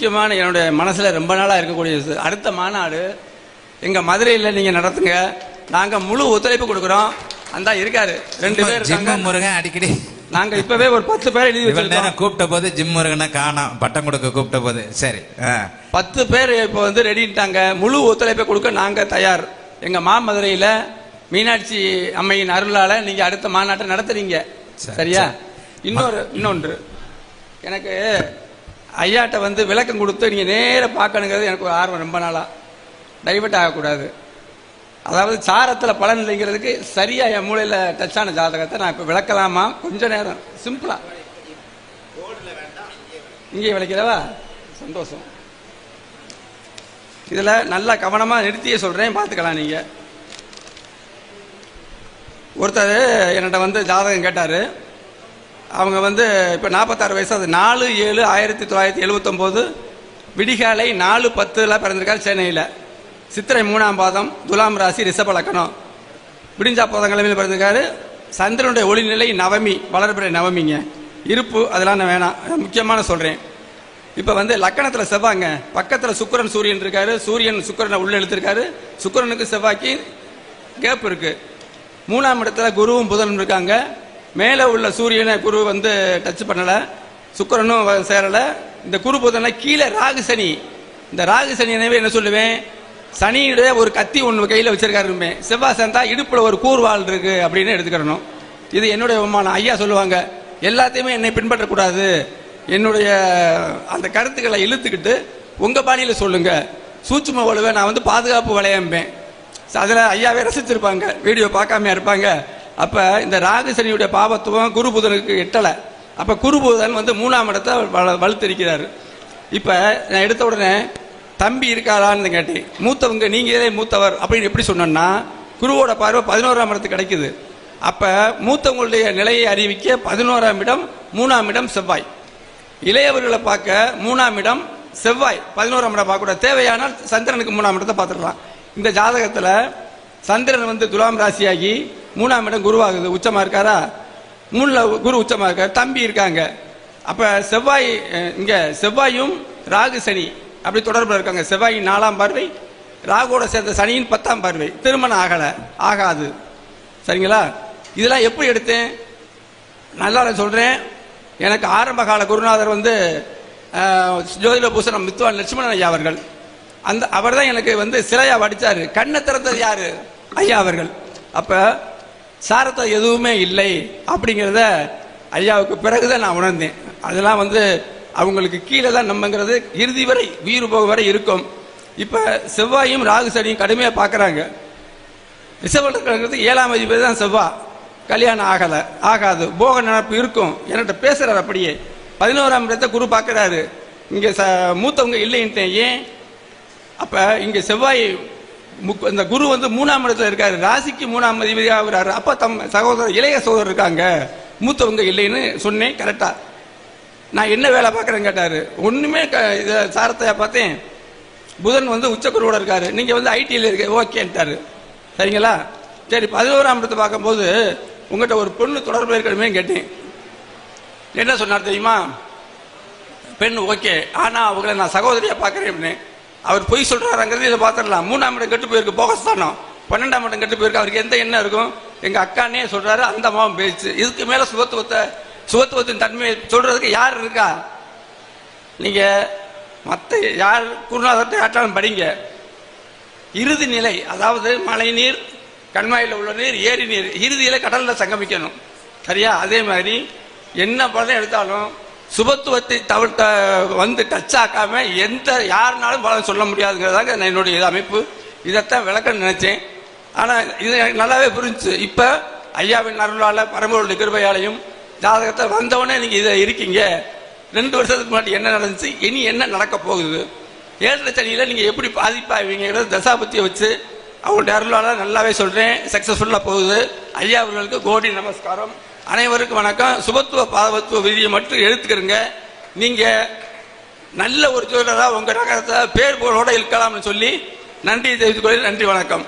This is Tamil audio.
முக்கியமான என்னுடைய மனசில் ரொம்ப நாளாக இருக்கக்கூடிய. அடுத்த மாநாடு எங்கள் மதுரையில் நீங்கள் நடத்துங்க. நாங்கள் முழு ஒத்துழைப்பு கொடுக்குறோம். அந்த இருக்காரு. ரெண்டு பேர் ஜிம்மு. முருகன் அடிக்கடி. நாங்க இப்பவே ஒரு பத்து பேர் எழுதி வச்சிருக்கோம். கூப்பிட்ட போது ஜிம் முருகனை காணோம். பட்டம் கொடுக்க கூப்பிட்ட போது. சரி. பத்து பேர் இப்போ வந்து ரெடிட்டாங்க முழு ஒத்துழைப்பை கொடுக்க நாங்க தயார். எங்க மாமதுரையில மீனாட்சி அம்மையின் அருளால நீங்க அடுத்த மாநாட்டை நடத்துறீங்க. சரி, சரியா? இன்னொரு இன்னொன்று. எனக்கு ஐயாட்ட வந்து விளக்கம் கொடுத்து நீங்கள் நேராக பார்க்கணுங்கிறது எனக்கு ஒரு ஆர்வம் ரொம்ப நாளாக டைவர்ட் ஆகக்கூடாது. அதாவது சாரத்தில் பலன் இல்லைங்கிறதுக்கு சரியாக என் மூளையில டச்சான ஜாதகத்தை நான் இப்போ விளக்கலாமா? கொஞ்சம் நேரம். சிம்பிளாக இங்கே விளக்கிறவா? சந்தோஷம். இதில் நல்லா கவனமாக நிறுத்தியே சொல்கிறேன் பார்த்துக்கலாம் நீங்கள் ஒருத்தர் என்கிட்ட வந்து ஜாதகம் கேட்டார். அவங்க வந்து இப்போ நாற்பத்தாறு வயசு அது நாலு ஏழு ஆயிரத்தி தொள்ளாயிரத்தி எழுபத்தொம்போது விடிகாலை நாலு பத்தில் பிறந்திருக்காரு சென்னையில். சித்திரை மூணாம் பாதம் துலாம் ராசி ரிஷப லக்கணம். விடிஞ்சா போதங்கிழமையில் பிறந்திருக்காரு. சந்திரனுடைய ஒளிநிலை நவமி வளர்பிறை நவமிங்க. இருப்பு அதெல்லாம் நான் வேணாம். முக்கியமான சொல்கிறேன் இப்போ வந்து லக்கணத்தில் செவ்வாங்க பக்கத்தில் சுக்கரன் சூரியன் இருக்காரு. சூரியன் சுக்கரனை உள்ளே இழுத்துருக்காரு. சுக்கிரனுக்கு செவ்வாய்க்கு கேப் இருக்குது மூணாம் இடத்துல குருவும் புதனும் இருக்காங்க. மேலே உள்ள சூரியனை குரு வந்து டச் பண்ணலை சுக்கிரனும் சேரலை. இந்த குரு புதனை கீழே ராகு சனி. இந்த ராகு சனி எனவே என்ன சொல்லுவேன்? சனியுடைய ஒரு கத்தி ஒன்று கையில் வச்சிருக்காருமே. செவ்வாய் சேர்ந்தா இடுப்பில் ஒரு கூர்வாள் இருக்கு அப்படின்னு எடுத்துக்கிறணும் இது என்னுடைய விமானம் ஐயா சொல்லுவாங்க எல்லாத்தையுமே என்னை பின்பற்றக்கூடாது. என்னுடைய அந்த கருத்துக்களை இழுத்துக்கிட்டு உங்கள் பாணியில் சொல்லுங்கள் சூட்சும வலுவை நான் வந்து பாதுகாப்பு வளையம்பேன். அதில் ஐயாவே ரசிச்சிருப்பாங்க. வீடியோ பார்க்காம இருப்பாங்க. அப்ப இந்த ராகசனியுடைய பாவத்துவம் குரு புதனுக்கு எட்டலை. அப்ப குரு புதன் வந்து மூணாம் இடத்தை வள- வலுத்திருக்கிறாரு இப்ப நான் எடுத்த உடனே தம்பி இருக்காரான்னு கேட்டேன். மூத்தவங்க நீங்களே மூத்தவர்? அப்படின்னு எப்படி சொன்னோன்னா குருவோட பார்வை பதினோராம் இடத்துக்கு கிடைக்குது. அப்ப மூத்தவங்களுடைய நிலையை அறிவிக்க பதினோராம் இடம் மூணாம் இடம் செவ்வாய். இளையவர்களை பார்க்க மூணாம் இடம் செவ்வாய். பதினோராம் இடம் பார்க்கக்கூடாது தேவையானால் சந்திரனுக்கு மூணாம் இடத்தை பார்த்துடலாம். இந்த ஜாதகத்துல சந்திரன் வந்து துலாம் ராசியாகி மூணாம் இடம் குருவாகுது. உச்சமா இருக்காரா? மூணுல குரு உச்சமா இருக்காரு. தம்பி இருக்காங்க. அப்ப செவ்வாய் இங்கே இங்க செவ்வாயும் ராகு சனி அப்படி தொடர்பில் இருக்காங்க. செவ்வாயின் நாலாம் பார்வை ராகுவோட சேர்ந்த சனியின் பத்தாம் பார்வை. திருமணம் ஆகல. ஆகாது. சரிங்களா? இதெல்லாம் எப்படி எடுத்தேன்? நல்லா சொல்கிறேன் சொல்றேன். எனக்கு ஆரம்ப கால குருநாதர் வந்து ஜோதிட பூசணம் வித்வான் லட்சுமணன் ஐயா அவர்கள். அந்த அவர் தான் எனக்கு வந்து சிலையா வடிச்சாரு. கண்ணை திறந்தது யாரு? ஐயா அவர்கள். அப்போ சாரத்தை எதுவுமே இல்லை அப்படிங்கிறத ஐயாவுக்கு பிறகுதான் நான் உணர்ந்தேன். அதெல்லாம் வந்து அவங்களுக்கு கீழே தான் நம்மங்கிறது இறுதி வரை உயிர் போக வரை இருக்கும். இப்போ செவ்வாயும் ராகு சனியும் கடுமையாக பார்க்குறாங்க ரிஷபலக்கிறது ஏழாம் அதிபதி தான் செவ்வா. கல்யாணம் ஆகலை ஆகாது போக நினப்பு இருக்கும். என்கிட்ட பேசுகிறார் அப்படியே. பதினோராம் இடத்தை குரு பார்க்குறாரு இங்கே ச மூத்தவங்க இல்லைன்ட்டேன். ஏன்? அப்போ இங்கே செவ்வாய் இந்த குரு வந்து மூணாம் இடத்துல இருக்காரு. ராசிக்கு மூணாம் அதிபதியாக ஆகுறாரு அப்போ தம் சகோதரர் இளைய சகோதரர் இருக்காங்க. மூத்தவங்க இல்லைன்னு சொன்னேன் கரெக்டாக நான் என்ன வேலை பார்க்குறேன்னு கேட்டார். ஒன்றுமே க- இதை சாரத்தையாக பார்த்தேன். புதன் வந்து உச்சக்குருவோட இருக்காரு. நீங்கள் வந்து ஐடியில் இருக்க ஓகேன்ட்டாரு சரிங்களா? சரி பதினோராம் இடத்தை பார்க்கும்போது உங்ககிட்ட ஒரு பொண்ணு தொடர்பு இருக்கணுமே கேட்டேன். என்ன சொன்னார் தெரியுமா? பெண் ஓகே ஆனால் அவங்கள நான் சகோதரியாக பார்க்குறேன் அப்படின்னு. அவர் பொய் சொல்றாருங்கிறது இதை பார்த்துடலாம். மூணாம் இடம் கெட்டு போயிருக்கு போகஸ்தானம் பன்னெண்டாம் இடம் கெட்டு போயிருக்கு அவருக்கு எந்த எண்ணம் இருக்கும்? எங்க அக்கானே சொல்றாரு அந்த அம்மாவும் பேச்சு. இதுக்கு மேல சுகத்துவத்தை சுகத்துவத்தின் தன்மையை சொல்றதுக்கு யார் இருக்கா? நீங்க மற்ற யார் குருநாதத்தை ஆட்டாலும் படிங்க. இறுதி நிலை அதாவது மழை நீர் கண்மாயில் உள்ள நீர் ஏரி நீர் இறுதியில கடல்ல சங்கமிக்கணும். சரியா? அதே மாதிரி என்ன படம் எடுத்தாலும் சுபத்துவத்தை தவிர்த்த வந்து டச் ஆக்காம எந்த யாருனாலும் பலன் சொல்ல முடியாதுங்கிறதாங்க நான் என்னுடைய அமைப்பு. இதைத்தான் விளக்க நினைச்சேன். ஆனால் இது எனக்கு நல்லாவே புரிஞ்சுச்சு. இப்போ ஐயாவின் அருளால் பரம்பரோட கிருபையாலையும் ஜாதகத்தை வந்தவொடனே நீங்கள் இதை இருக்கீங்க. ரெண்டு வருஷத்துக்கு முன்னாடி என்ன நடந்துச்சு? இனி என்ன நடக்க போகுது? ஏழரை சனியில் நீங்கள் எப்படி பாதிப்பாவீங்கிறத தசாபத்தியை வச்சு அவங்களுடைய அருளால் நல்லாவே சொல்கிறேன் சக்ஸஸ்ஃபுல்லாக போகுது. ஐயா அவர்களுக்கு கோடி நமஸ்காரம். அனைவருக்கும் வணக்கம். சுபத்துவ பாதவத்துவ விதியை மட்டும் எடுத்துக்கிறங்க. நீங்க நல்ல ஒரு ஜோதிடரா உங்க நகரத்தை பேர் புகழோட இருக்கலாம்னு சொல்லி நன்றி தெரிவித்துக் கொள்கிறேன். நன்றி வணக்கம்.